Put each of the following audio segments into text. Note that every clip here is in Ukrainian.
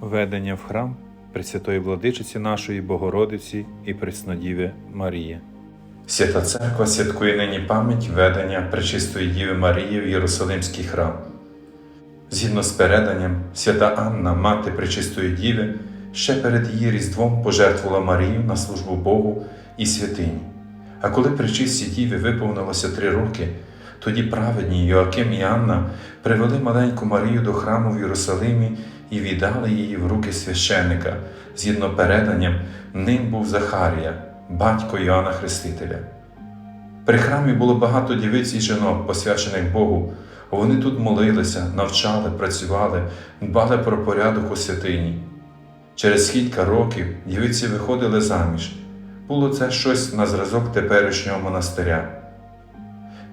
Ведення в храм Пресвятої Владичиці нашої Богородиці і Преснодіви Марії. Свята Церква святкує нині пам'ять ведення Пречистої Діви Марії в Єрусалимський храм. Згідно з переданням, свята Анна, мати Пречистої Діви, ще перед її Різдвом пожертвувала Марію на службу Богу і святині. А коли Пречистій Діві виповнилося три роки, тоді праведні Йоаким і Анна привели маленьку Марію до храму в Єрусалимі і віддали її в руки священника. Згідно переданням, ним був Захарія, батько Йоанна Хрестителя. При храмі було багато дівиць і жінок, посвячених Богу. Вони тут молилися, навчали, працювали, дбали про порядок у святині. Через кілька років дівиці виходили заміж. Було це щось на зразок теперішнього монастиря.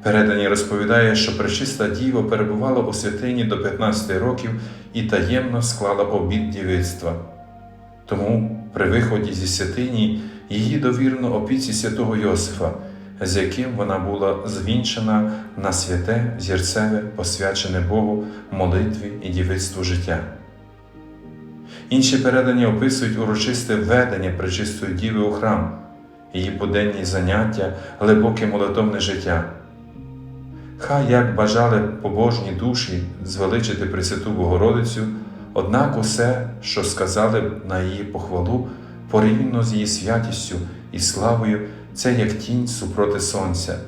Передані розповідає, що пречиста діва перебувала у святині до 15 років і таємно склала обід дівицтва. Тому при виході зі святині її довірено опіці святого Йосифа, з яким вона була звінчена на святе, зірцеве, посвячене Богу, молитві і дівицтву життя. Інші передані описують урочисте введення пречистої діви у храм, її буденні заняття, глибоке молитовне життя. Хай як бажали побожні душі звеличити Пресвяту Богородицю, однак усе, що сказали на її похвалу, порівняно з її святістю і славою, це як тінь супроти сонця.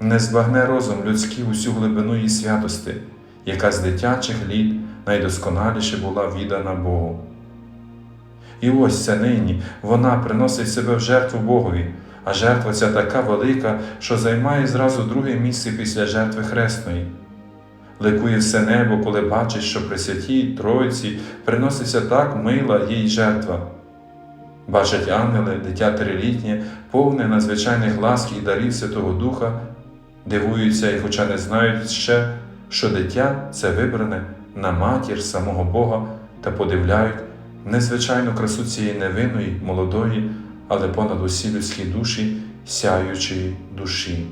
Не збагне розум людський усю глибину її святости, яка з дитячих літ найдосконаліше була віддана Богу. І ось це нині вона приносить себе в жертву Богові, а жертва ця така велика, що займає зразу друге місце після жертви Хресної. Ликує все небо, коли бачить, що при святій Тройці приноситься так мила їй жертва. Бачать ангели, дитя трилітнє, повне надзвичайних ласк і дарів Святого Духа, дивуються і, хоча не знають ще, що дитя це вибране на матір самого Бога та подивляють незвичайну красу цієї невинної, молодої, але понад усі людські душі, сяючої душі.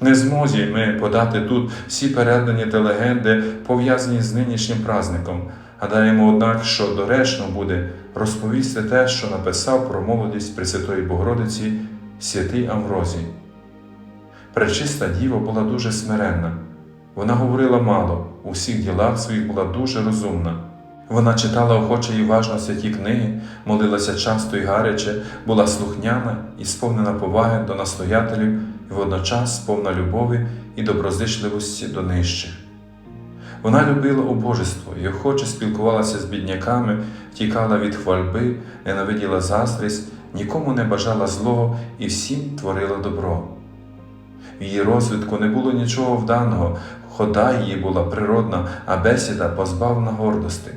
Не змозі ми подати тут всі передані та легенди, пов'язані з нинішнім праздником, гадаємо, однак, що доречно буде розповісти те, що написав про молодість Пресвятої Богородиці святий Амврозій. Пречиста діва була дуже смиренна, вона говорила мало, у всіх ділах своїх була дуже розумна. Вона читала охоче і важно святі книги, молилася часто і гаряче, була слухняна і сповнена поваги до настоятелів і водночас повна любові і доброзичливості до нижчих. Вона любила убожество і охоче спілкувалася з бідняками, тікала від хвальби, ненавиділа заздрість, нікому не бажала злого і всім творила добро. В її розвитку не було нічого вданого, хода її була природна, а бесіда позбавлена гордости.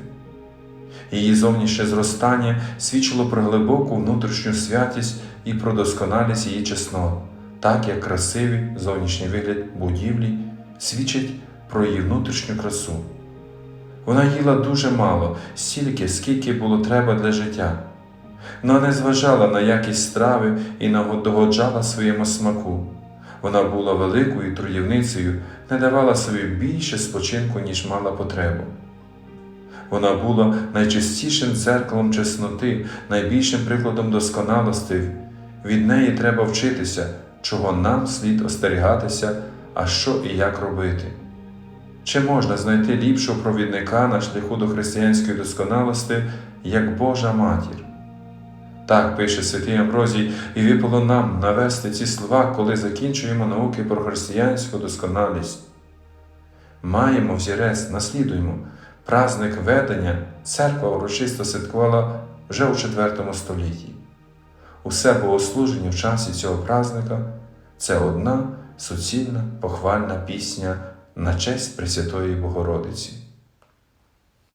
Її зовнішнє зростання свідчило про глибоку внутрішню святість і про досконалість її чеснот, так як красивий зовнішній вигляд будівлі свідчить про її внутрішню красу. Вона їла дуже мало, стільки, скільки було треба для життя, вона не зважала на якість страви і догоджала своєму смаку. Вона була великою трудівницею, не давала собі більше спочинку, ніж мала потребу. Вона була найчистішим дзеркалом чесноти, найбільшим прикладом досконалості. Від неї треба вчитися, чого нам слід остерігатися, а що і як робити. Чи можна знайти ліпшого провідника на шляху до християнської досконалості, як Божа матір? Так пише святий Амброзій, і випало нам навести ці слова, коли закінчуємо науки про християнську досконалість. Маємо взірець, наслідуємо. Праздник ведення церква урочисто святкувала вже у IV столітті. Усе богослуження в часі цього праздника це одна суцільна похвальна пісня на честь Пресвятої Богородиці.